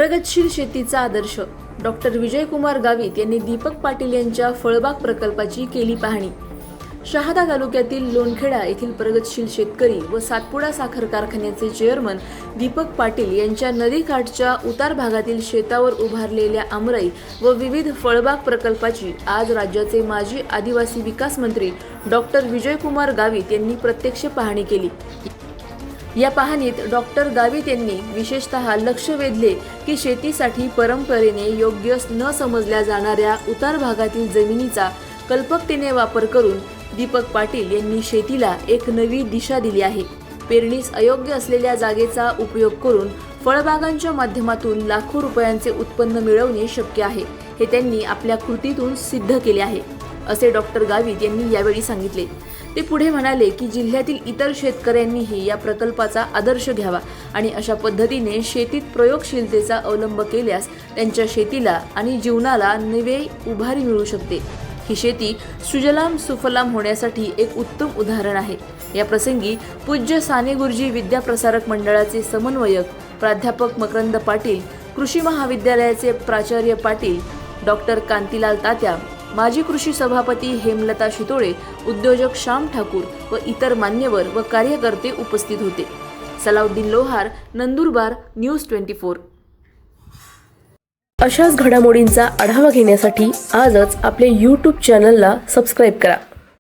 प्रगतशील शेतीचा आदर्श. डॉक्टर विजयकुमार गावित यांनी दीपक पाटील यांच्या फळबाग प्रकल्पाची केली पाहणी. शहादा तालुक्यातील लोणखेडा येथील प्रगतशील शेतकरी व सातपुडा साखर कारखान्याचे चेअरमन दीपक पाटील यांच्या नदीकाठच्या उतार भागातील शेतावर उभारलेल्या आमराई व विविध फळबाग प्रकल्पाची आज राज्याचे माजी आदिवासी विकास मंत्री डॉक्टर विजयकुमार गावित यांनी प्रत्यक्ष पाहणी केली. या पाहणीत डॉक्टर गावित यांनी विशेषतः लक्ष वेधले की शेतीसाठी परंपरेने योग्य न समजल्या जाणाऱ्या उतार भागातील जमिनीचा कल्पकतेने वापर करून दीपक पाटील यांनी शेतीला एक नवी दिशा दिली आहे. पेरणीस अयोग्य असलेल्या जागेचा उपयोग करून फळबागांच्या माध्यमातून लाखो रुपयांचे उत्पन्न मिळवणे शक्य आहे हे त्यांनी आपल्या कृतीतून सिद्ध केले आहे. असे डॉक्टर गावित यांनी यावेळी सांगितले. ते पुढे म्हणाले की जिल्ह्यातील इतर शेतकऱ्यांनीही या प्रकल्पाचा आदर्श घ्यावा आणि अशा पद्धतीने शेतीत प्रयोगशीलतेचा अवलंब केल्यास त्यांच्या शेतीला आणि जीवनाला नवे उभारी मिळू शकते. ही शेती सुजलाम सुफलाम होण्यासाठी एक उत्तम उदाहरण आहे. या प्रसंगी पूज्य साने गुरुजी विद्याप्रसारक मंडळाचे समन्वयक प्राध्यापक मकरंद पाटील कृषी महाविद्यालयाचे प्राचार्य पाटील डॉक्टर कांतीलाल तात्या माजी कृषी सभापती हेमलता शितोळे उद्योजक श्याम ठाकूर व इतर मान्यवर व कार्यकर्ते उपस्थित होते. Salauddin Lohar Nandurbar news twenty four. अशाच घडामोडींचा आढावा घेण्यासाठी आजच आपले यूट्यूब चॅनलला सबस्क्राईब करा.